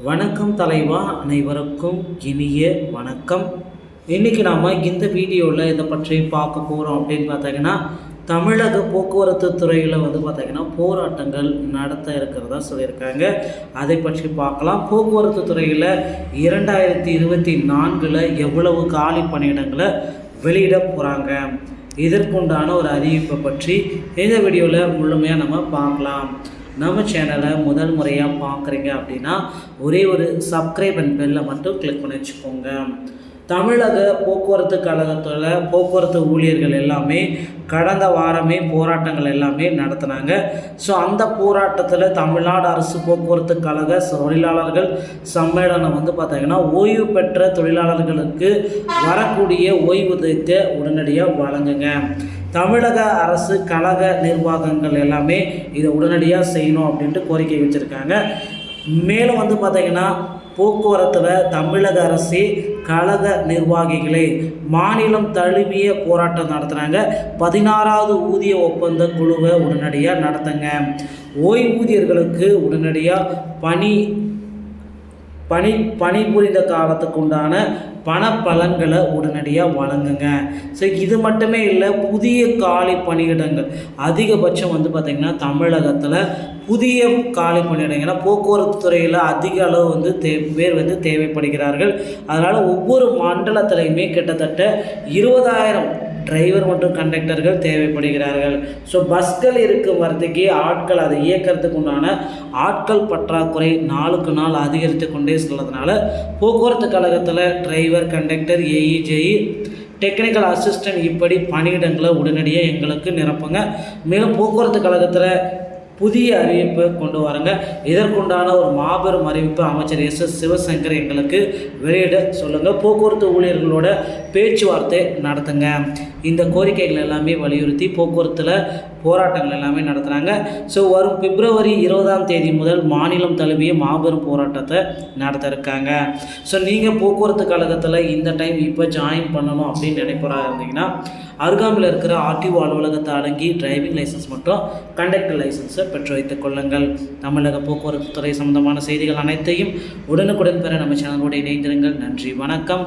வணக்கம் தலைவா அனைவருக்கும் இனிய வணக்கம். இன்றைக்கி நாம் இந்த வீடியோவில் இதை பற்றி பார்க்க போகிறோம் அப்படின்னு பார்த்தீங்கன்னா தமிழக போக்குவரத்து துறையில் வந்து பார்த்திங்கன்னா போராட்டங்கள் நடத்த இருக்கிறதா சொல்லியிருக்காங்க. அதை பற்றி பார்க்கலாம். போக்குவரத்து துறையில் இரண்டாயிரத்தி இருபத்தி நான்கில் எவ்வளவு காலி பணியிடங்களை வெளியிட போகிறாங்க இதற்குண்டான ஒரு அறிவிப்பை பற்றி இந்த வீடியோவில் முழுமையாக நம்ம பார்க்கலாம். நம்ம சேனலை முதல் முறையாக பார்க்குறீங்க அப்படின்னா ஒரே ஒரு சப்ஸ்கிரைப் அண்ட் பெல்லை மட்டும் கிளிக் பண்ணி வச்சுக்கோங்க. தமிழக போக்குவரத்து கழகத்தில் போக்குவரத்து ஊழியர்கள் எல்லாமே கடந்த வாரமே போராட்டங்கள் எல்லாமே நடத்தினாங்க. ஸோ அந்த போராட்டத்தில் தமிழ்நாடு அரசு போக்குவரத்து கழக தொழிலாளர்கள் சம்மேளனம் வந்து பார்த்திங்கன்னா ஓய்வு பெற்ற தொழிலாளர்களுக்கு வரக்கூடிய ஓய்வூதியத்தை உடனடியாக வழங்குங்க. தமிழக அரசு கழக நிர்வாகங்கள் எல்லாமே இதை உடனடியாக செய்யணும் அப்படின்ட்டு கோரிக்கை வச்சுருக்காங்க. மேலும் வந்து பார்த்திங்கன்னா போக்குவரத்தில் தமிழக அரசு கழக நிர்வாகிகளை மாநிலம் தழுவிய போராட்டம் நடத்துகிறாங்க பதினாறாவது ஊதிய ஒப்பந்த குழுவை உடனடியாக நடத்துங்க. ஓய்வூதியர்களுக்கு உடனடியாக பணி பணி பணிபுரிந்த காலத்துக்கு உண்டான பண பலன்களை உடனடியாக வழங்குங்க. ஸோ இது மட்டுமே இல்லை புதிய காலி பணியிடங்கள். அதிகபட்சம் வந்து பார்த்திங்கன்னா தமிழகத்தில் புதிய காலி பணியிடங்கள் போக்குவரத்து துறையில் அதிக அளவு வந்து தே பேர் வந்து தேவைப்படுகிறார்கள். அதனால் ஒவ்வொரு மண்டலத்திலையுமே கிட்டத்தட்ட இருபதாயிரம் டிரைவர் மற்றும் கண்டக்டர்கள் தேவைப்படுகிறார்கள். ஸோ பஸ்கள் இருக்கும் வரத்துக்கே ஆட்கள் அதை இயக்கிறதுக்கு உண்டான ஆட்கள் பற்றாக்குறை நாளுக்கு நாள் அதிகரித்து கொண்டே செல்வதனால போக்குவரத்து கழகத்தில் driver conductor AE JE technical assistant இப்படி பணியிடங்களை உடனடியாக எங்களுக்கு நிரப்புங்க. மேலும் போக்குவரத்து கழகத்தில் புதிய அறிவிப்பை கொண்டு வரங்க. இதற்குண்டான ஒரு மாபெரும் அறிவிப்பு அமைச்சர் எஸ் எஸ் சிவசங்கர் எங்களுக்கு வெளியிட சொல்லுங்கள் போக்குவரத்து ஊழியர்களோட பேச்சுவார்த்தை நடத்துங்க. இந்த கோரிக்கைகள் எல்லாமே வலியுறுத்தி போக்குவரத்தில் போராட்டங்கள் எல்லாமே நடத்துகிறாங்க ஸோ வரும் பிப்ரவரி இருபதாம் தேதி முதல் மாநிலம் தழுவிய மாபெரும் போராட்டத்தை நடத்த இருக்காங்க. ஸோ நீங்கள் போக்குவரத்து கழகத்தில் இந்த டைம் இப்போ ஜாயின் பண்ணணும் அப்படின்னு நினைப்பறா இருந்தீங்கன்னா அருகாமையில் இருக்கிற ஆர்டிஓ அலுவலகத்தை அடங்கி டிரைவிங் லைசன்ஸ் மற்றும் கண்டக்டர் லைசன்ஸை பெற்று வைத்துக் கொள்ளுங்கள். தமிழக போக்குவரத்து துறை சம்பந்தமான செய்திகள் அனைத்தையும் உடனுக்குடன் பெற நம்ம சேனலோடு இணைந்திருங்கள். நன்றி வணக்கம்.